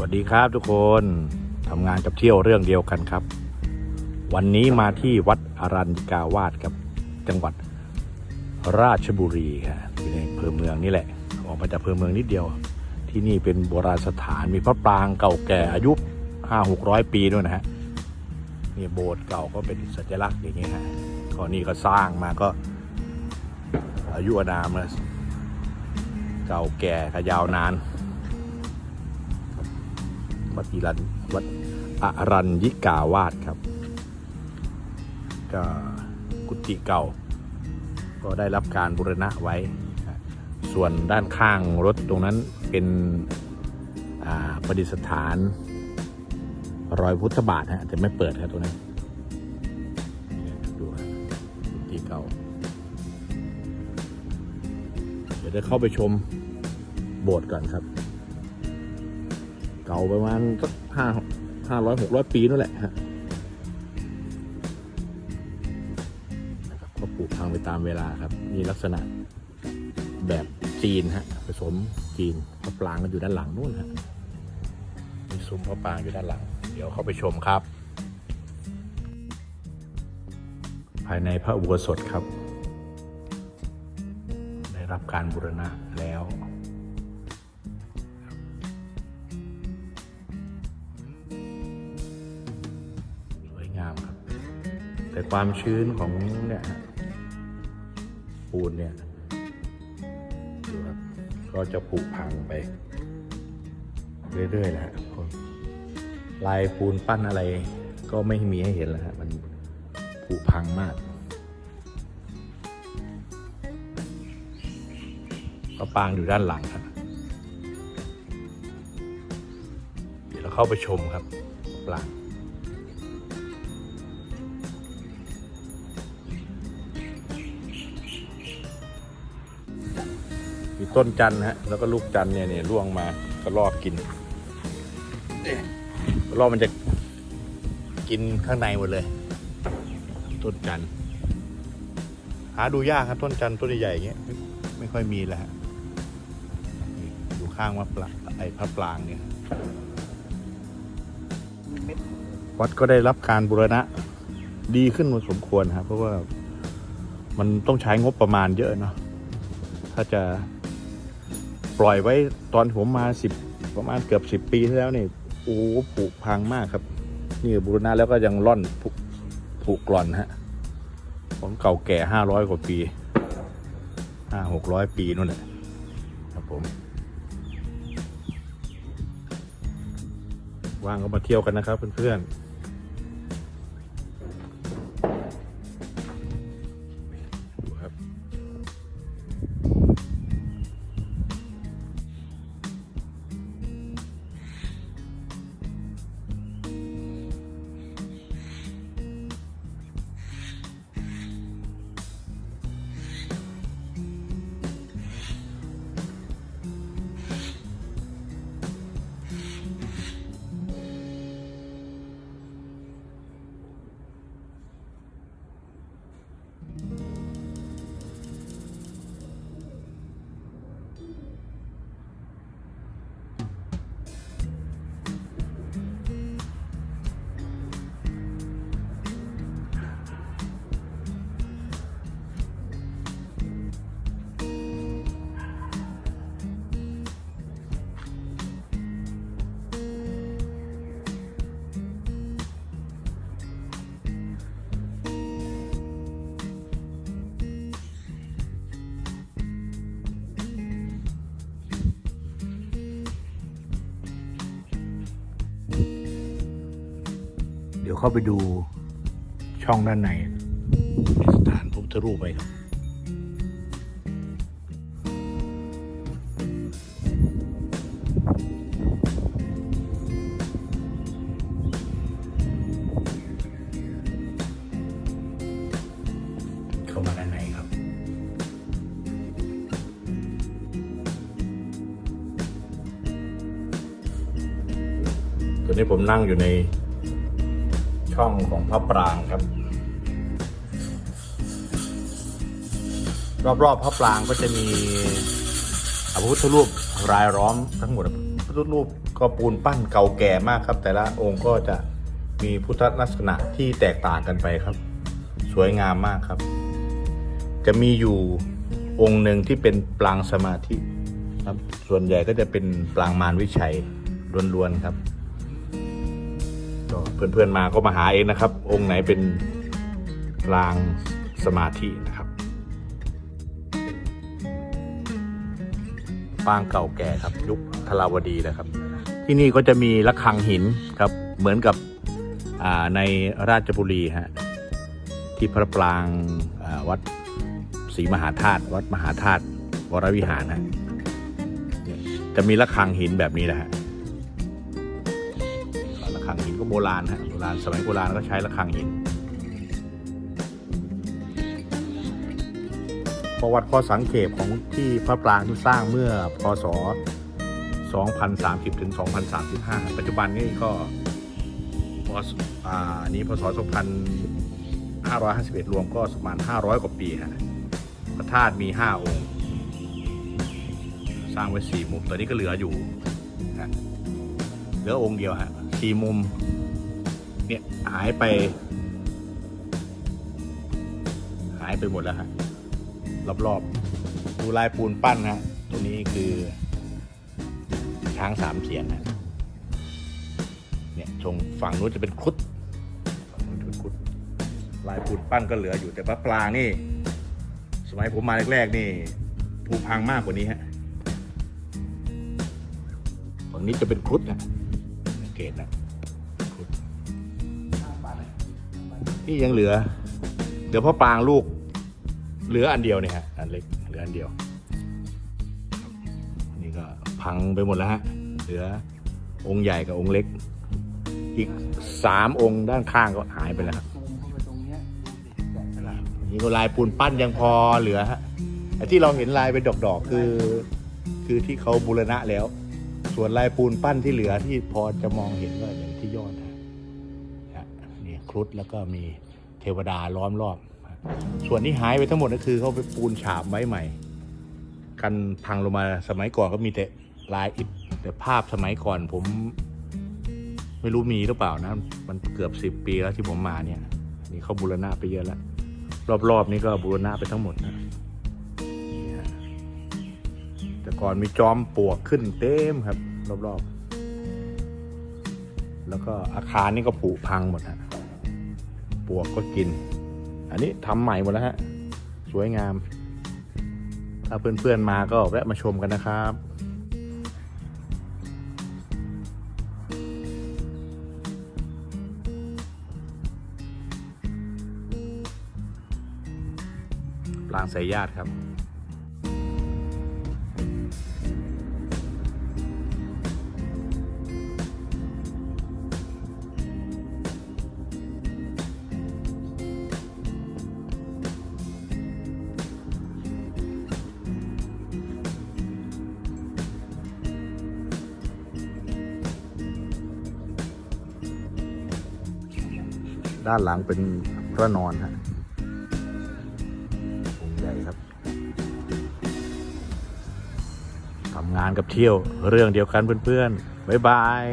วัสดีครับทุกคนทำงานกับเที่ยวเรื่องเดียวกันครับ วันนี้มาที่วัดอรัญกาวาสครับจังหวัดราชบุรีครับอยู่ในอำเภอเมืองนี่แหละ ออกมาจากอำเภอเมืองนิดเดียว ที่นี่เป็นโบราณสถานมีพระปรางเก่าแก่อายุห้าหกร้อยปีด้วยนะฮะนี่โบสถ์เก่าก็เป็นสัญลักษณ์อย่างนี้ฮะก็นี่ก็สร้างมาก็ อายุอานามมาเก่าแก่ขยาวนาน วัดอิรันวัดอรัญญิกาวาสครับก็กุฏิเก่า ก็ได้รับการบูรณะไว้ ส่วนด้านข้างรถตรงนั้นเป็นประดิษฐาน รอยพุทธบาทฮะแต่ไม่เปิดครับตรงนั้นดูกุฏิเก่า เดี๋ยวจะเข้าไปชมโบสถ์ก่อนครับ เก่าประมาณสักห้าห้าร้อยหกร้อยปีนั่นแหละฮะก็ปลูกพังไปตามเวลาครับ มีลักษณะแบบจีนฮะผสมจีนพระปรางก็อยู่ด้านหลังนู่นฮะมีซุ้มพระปรางอยู่ด้านหลัง เดี๋ยวเข้าไปชมครับ ภายในพระอุโบสถครับ ได้รับการบูรณะแล้ว แต่ความชื้นของเนี่ยปูนเนี่ยก็จะผุพังไป เรื่อยๆนะฮะลายปูนปั้นอะไรก็ไม่มีให้เห็นแล้วฮะมันผุพังมากก็ปางอยู่ด้านหลังครับเดี๋ยวเราเข้าไปชมครับปาง มีต้นจันทร์ฮะแล้วก็ลูกจันทร์เนี่ยเนี่ยร่วงมาก็ลอกกินเนี่ยลอกมันจะกินข้างในหมดเลย ต้นจันทร์หาดูยากครับต้นจันทร์ต้นใหญ่ๆอย่างเงี้ยไม่ค่อยมีแล้วฮะอยู่ข้างวัดปลาไอ้พระปรางเนี่ยวัดก็ได้รับการบูรณะดีขึ้นพอสมควรครับเพราะว่ามันต้องใช้งบประมาณเยอะเนาะถ้าจะ ปล่อยไว้ตอนผมมาสิบประมาณเกือบสิบปีที่แล้วนี่โอ้โหผุพังมากครับ นี่บูรณะแล้วก็ยังร่อนผุผุกร่อนฮะของเก่าแก่ห้าร้อยกว่าปีห้าหกร้อยปีนู่นแหละครับผมว่างก็มาเที่ยวกันนะครับเพื่อนๆ เข้าไปดูช่องด้านในสถานพระพุทธรูปไหมครับเข้ามาด้านในครับตอนนี้ผมนั่งอยู่ใน ช่องของพระปรางครับ รอบๆพระปรางก็จะมีพระพุทธรูปรายล้อมทั้งหมดพระพุทธรูปก็ปูนปั้นเก่าแก่มากครับ แต่ละองค์ก็จะมีพุทธลักษณะที่แตกต่างกันไปครับ สวยงามมากครับ จะมีอยู่องค์หนึ่งที่เป็นปรางสมาธิครับ ส่วนใหญ่ก็จะเป็นปรางมารวิชัยล้วนๆครับ เพื่อนๆมาก็มาหาเองนะครับ องค์ไหนเป็นรางสมาธินะครับ ปางเก่าแก่ครับ ยุคธราวดีนะครับ ที่นี่ก็จะมีระฆังหินครับ เหมือนกับในราชบุรีฮะที่พระปรางวัดศรีมหาธาตุวัดมหาธาตุวรวิหารนะจะมีระฆังหินแบบนี้นะฮะระ ฆังหินก็โบราณฮะโบราณสมัยโบราณก็ใช้ระฆังหินประวัติพอสังเขปของที่พระปรางที่สร้างเมื่อพศ 2030 ถึง 2035 ปัจจุบันนี้ก็พศอ่านี้พศ 2551 รวมก็ประมาณ 500 กว่าปีฮะพระธาตุมี 5 องค์ สร้างไว้ 4 มุมตอนนี้ก็เหลืออยู่ เหลือองค์เดียวฮะ สี่มุม เนี่ยหายไป หายไปหมดแล้วฮะรอบๆดูลายปูนปั้นนะตัวนี้คือช้างสามเสียนนะเนี่ยตรงฝั่งนู้นจะเป็นครุฑฝั่งนู้นจะเป็นครุฑลายปูนปั้นก็เหลืออยู่แต่พระปรางนี่ สมัยผมมาแรกๆนี่ภูพังมากกว่านี้ฮะฝั่งนี้จะเป็นครุฑนะสังเกตนะนี่ยังเหลือเหลือพระปางลูก เหลืออันเดียวเนี่ยฮะอันเล็กเหลืออันเดียว นี่ก็พังไปหมดแล้วฮะเหลือองค์ใหญ่กับองค์เล็ก อีกสามองค์ด้านข้างก็หายไปแล้วครับซูมเข้าไปตรงเนี้ยแกะสลักนี่ก็ลายปูนปั้นยังพอเหลือฮะไอ้ที่เราเห็นลายเป็นดอกๆคือ คือที่เขาบูรณะแล้ว ส่วนลายปูนปั้นที่เหลือที่พอจะมองเห็นก็อย่างที่ยอดฮะนี่ครุฑแล้วก็มีเทวดาล้อมรอบ ส่วนที่หายไปทั้งหมดก็คือเขาไปปูนฉาบไว้ใหม่ กันพังลงมาสมัยก่อนก็มีแต่ลายอิฐแต่ภาพสมัยก่อนผมไม่รู้มีหรือเปล่านะ มันเกือบสิบปีแล้วที่ผมมาเนี่ย นี่เขาบูรณะไปเยอะแล้ว รอบๆนี้ก็บูรณะไปทั้งหมดนะ แต่ก่อนมีจอมปลวกขึ้นเต็มครับ รอบๆ แล้วก็อาคารนี่ก็ผุพังหมดฮะปลวกก็กิน อันนี้ทำใหม่หมดแล้วฮะ สวยงาม ถ้าเพื่อนๆมาก็แวะมาชมกันนะครับปรางสายญาติครับ ด้านหลังเป็นพระนอนฮะองค์ใหญ่ครับทำงานกับเที่ยวเรื่องเดียวกันเพื่อนๆ บ๊ายบาย